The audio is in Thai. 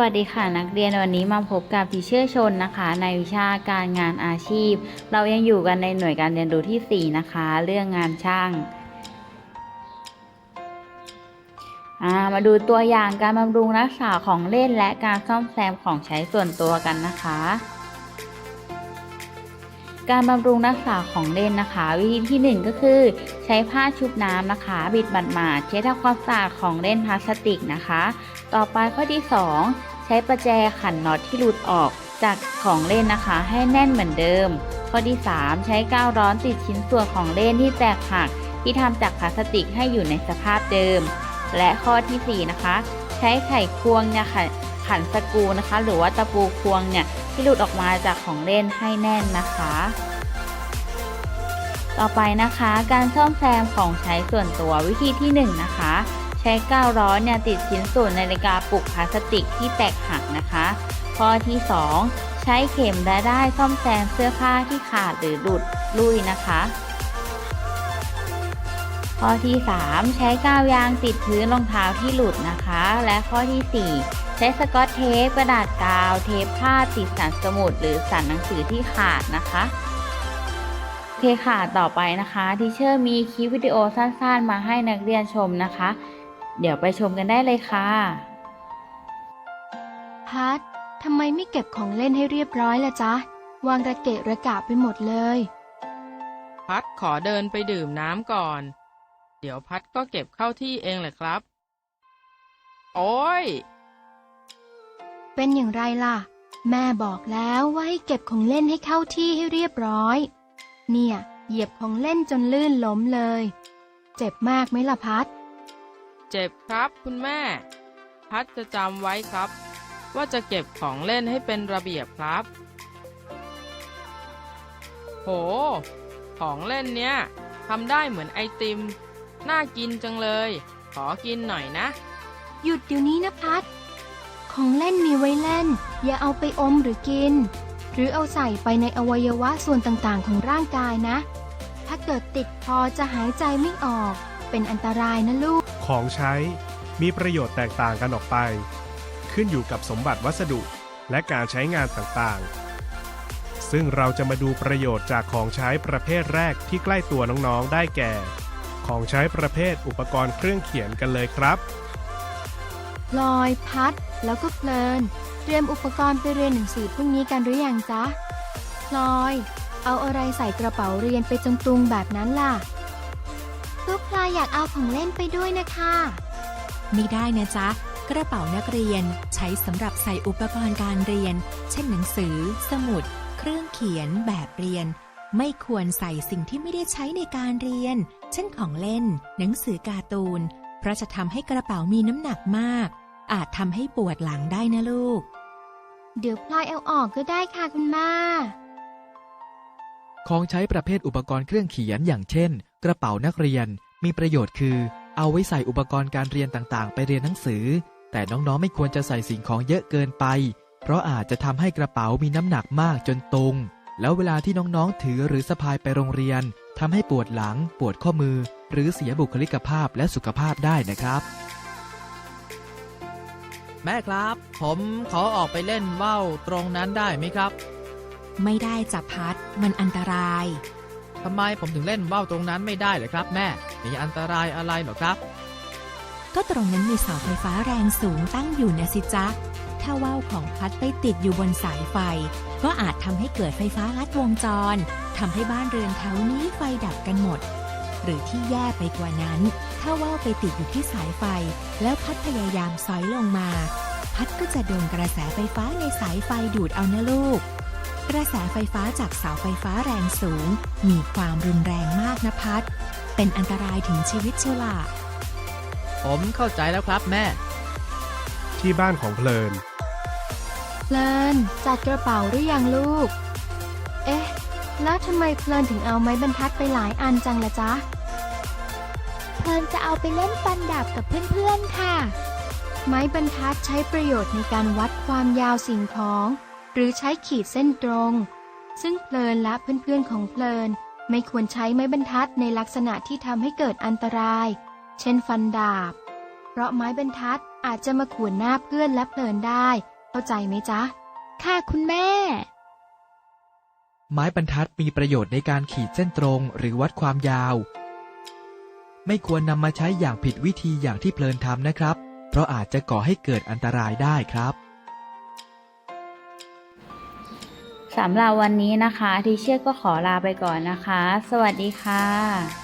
วัสดีค่ะนักเรียนวันนี้มาพบกับพิเชื่อชนนะคะ ในวิชาการงานอาชีพ เรายังอยู่กันในหน่วยการเรียนรู้ที่ 4 นะคะ เรื่องงานช่างามาดูตัวอย่างการบำรุงรักษาของเล่นและการซ่อมแซมของใช้ส่วนตัวกันนะคะ การบำรุงรักษาของเล่นนะคะ วิธีที่หนึ่งก็คือ ใช้ผ้าชุบน้ำนะคะ บิดบัดหมาดเช็ดทำความสะอาดของเล่นพลาสติกนะคะ ต่อไปข้อที่ 2 ใช้ประแจขันน็อตที่หลุดออกจากของเล่นนะคะ ให้แน่นเหมือนเดิม ข้อที่ 3 ใช้กาวร้อนติดชิ้นส่วนของเล่นที่แตกหักที่ทำจากพลาสติกให้อยู่ในสภาพเดิม และข้อทีสี่4 นะคะ ใช้ไขควงเนี่ยขันสกูนะคะ หรือว่าตะปูควงเนี่ย ที่หลุดออกมาจากของเล่นให้แน่นนะคะ ต่อไปนะคะการซ่อมแซมของใช้ส่วนตัววิธีที่ 1 นะคะ ใช้กาวร้อนเนี่ยติดชิ้นส่วนนาฬิกาปลุกพลาสติกที่แตกหักนะคะ ข้อที่ 2 ใช้เข็มและได้ซ่อมแซมเสื้อผ้าที่ขาดหรือหลุดลุยนะคะข้อที่ 3 ใช้กาวยางติดพื้นรองเท้าที่หลุดนะคะ และข้อที่ 4 ใช้สกอตเทปกระดาษกาว เทปผ้าติดสันสมุดหรือสันหนังสือที่ขาดนะคะโอเคค่ะ ต่อไปนะคะทีเชอร์มีคลิปวิดีโอสั้นๆ มาให้นักเรียนชมนะคะ เดี๋ยวไปชมกันได้เลยค่ะพัดทำไมไม่เก็บของเล่นให้เรียบร้อยล่ะจ๊ะ วางระเกะระกะไปหมดเลย พัดขอเดินไปดื่มน้ำก่อน เดี๋ยวพัดก็เก็บเข้าที่เองแหละครับ โอ้ย เป็นอย่างไรล่ะ แม่บอกแล้วว่าให้เก็บของเล่นให้เข้าที่ให้เรียบร้อย เนี่ย เหยียบของเล่นจนลื่นล้มเลย เจ็บมากไหมล่ะพัด เจ็บครับคุณแม่ พัดจะจำไว้ครับ ว่าจะเก็บของเล่นให้เป็นระเบียบครับ โห ของเล่นเนี้ยทำได้เหมือนไอติม น่ากินจังเลย ขอกินหน่อยนะ หยุดเดี๋ยวนี้นะพัด ของเล่นมีไว้เล่น อย่าเอาไปอมหรือกิน หรือเอาใส่ไปในอวัยวะส่วนต่างๆ ของร่างกายนะ ถ้าเกิดติดคอจะหายใจไม่ออก เป็นอันตรายนะลูก ของใช้มีประโยชน์แตกต่างกันออกไป ขึ้นอยู่กับสมบัติวัสดุและการใช้งานต่างๆ ซึ่งเราจะมาดูประโยชน์จากของใช้ประเภทแรกที่ใกล้ตัวน้องๆ ได้แก่ ของใช้ประเภทอุปกรณ์เครื่องเขียนกันเลยครับพลอยพัด แล้วก็เพลิน เตรียมอุปกรณ์ไปเรียนหนังสือพรุ่งนี้กันหรือยังจ๊ะพลอย เอาอะไรใส่กระเป๋าเรียนไปจงตุงแบบนั้นล่ะก็พลอยอยากเอาของเล่นไปด้วยนะคะ ไม่ได้นะจ๊ะ กระเป๋านักเรียนใช้สำหรับใส่อุปกรณ์การเรียน เช่นหนังสือ สมุด เครื่องเขียนแบบเรียน ไม่ควรใส่สิ่งที่ไม่ได้ใช้ในการเรียน เช่นของเล่น หนังสือการ์ตูน เพราะจะทำให้กระเป๋ามีน้ำหนักมาก อาจทำให้ปวดหลังได้นะลูก เดี๋ยวพลอยเอาออกก็ได้ค่ะคุณแม่ของใช้ประเภทอุปกรณ์เครื่องเขียนอย่างเช่น กระเป๋านักเรียนมีประโยชน์คือ เอาไว้ใส่อุปกรณ์การเรียนต่างๆ ไปเรียนหนังสือ แต่น้องๆไม่ควรจะใส่สิ่งของเยอะเกินไป เพราะอาจจะทำให้กระเป๋ามีน้ำหนักมากจนตรงแล้วเวลาที่น้องๆถือหรือสะพายไปโรงเรียนทำให้ปวดหลัง ปวดข้อมือ หรือเสียบุคลิกภาพและสุขภาพได้นะครับ แม่ครับ ผมขอออกไปเล่นว่าวตรงนั้นได้ไหมครับไม่ได้จับพัดมันอันตราย ทำไมผมถึงเล่นว่าวตรงนั้นไม่ได้เลยครับ แม่ มีอันตรายอะไรเหรอครับ ก็ตรงนั้นมีเสาไฟฟ้าแรงสูงตั้งอยู่นะสิจ๊ะ ถ้าว่าวของพัดไปติดอยู่บนสายไฟ ก็อาจทำให้เกิดไฟฟ้าลัดวงจรทำให้บ้านเรือนแถวนี้ไฟดับกันหมด หรือที่แย่ไปกว่านั้น ถ้าว่าวไปติดอยู่ที่สายไฟ แล้วพัดพยายามสอยลงมา พัดก็จะโดนกระแสไฟฟ้าในสายไฟดูดเอานะลูก กระแสไฟฟ้าจากเสาไฟฟ้าแรงสูง มีความรุนแรงมากนะพัด เป็นอันตรายถึงชีวิตเชียวล่ะ ผมเข้าใจแล้วครับแม่ ที่บ้านของเพลิน เพลินจัดกระเป๋าหรือยังลูก เอ๊ะ แล้วทำไมเพลินถึงเอาไม้บรรทัดไปหลายอันจังละจ๊ะ เพลินจะเอาไปเล่นฟันดาบกับเพื่อนๆค่ะ ไม้บรรทัดใช้ประโยชน์ในการวัดความยาวสิ่งของ หรือใช้ขีดเส้นตรง ซึ่งเพลินและเพื่อนๆของเพลิน ไม่ควรใช้ไม้บรรทัดในลักษณะที่ทำให้เกิดอันตราย เช่นฟันดาบ เพราะไม้บรรทัดอาจจะมาขวนหน้าเพื่อนและเพลินได้ เข้าใจไหมจ๊ะ ค่ะคุณแม่ ไม้บรรทัดมีประโยชน์ในการขีดเส้นตรงหรือวัดความยาว ไม่ควรนำมาใช้อย่างผิดวิธีอย่างที่เพลินทำนะครับ เพราะอาจจะก่อให้เกิดอันตรายได้ครับสำหรับวันนี้นะคะ ทีเชียก็ขอลาไปก่อนนะคะ สวัสดีค่ะ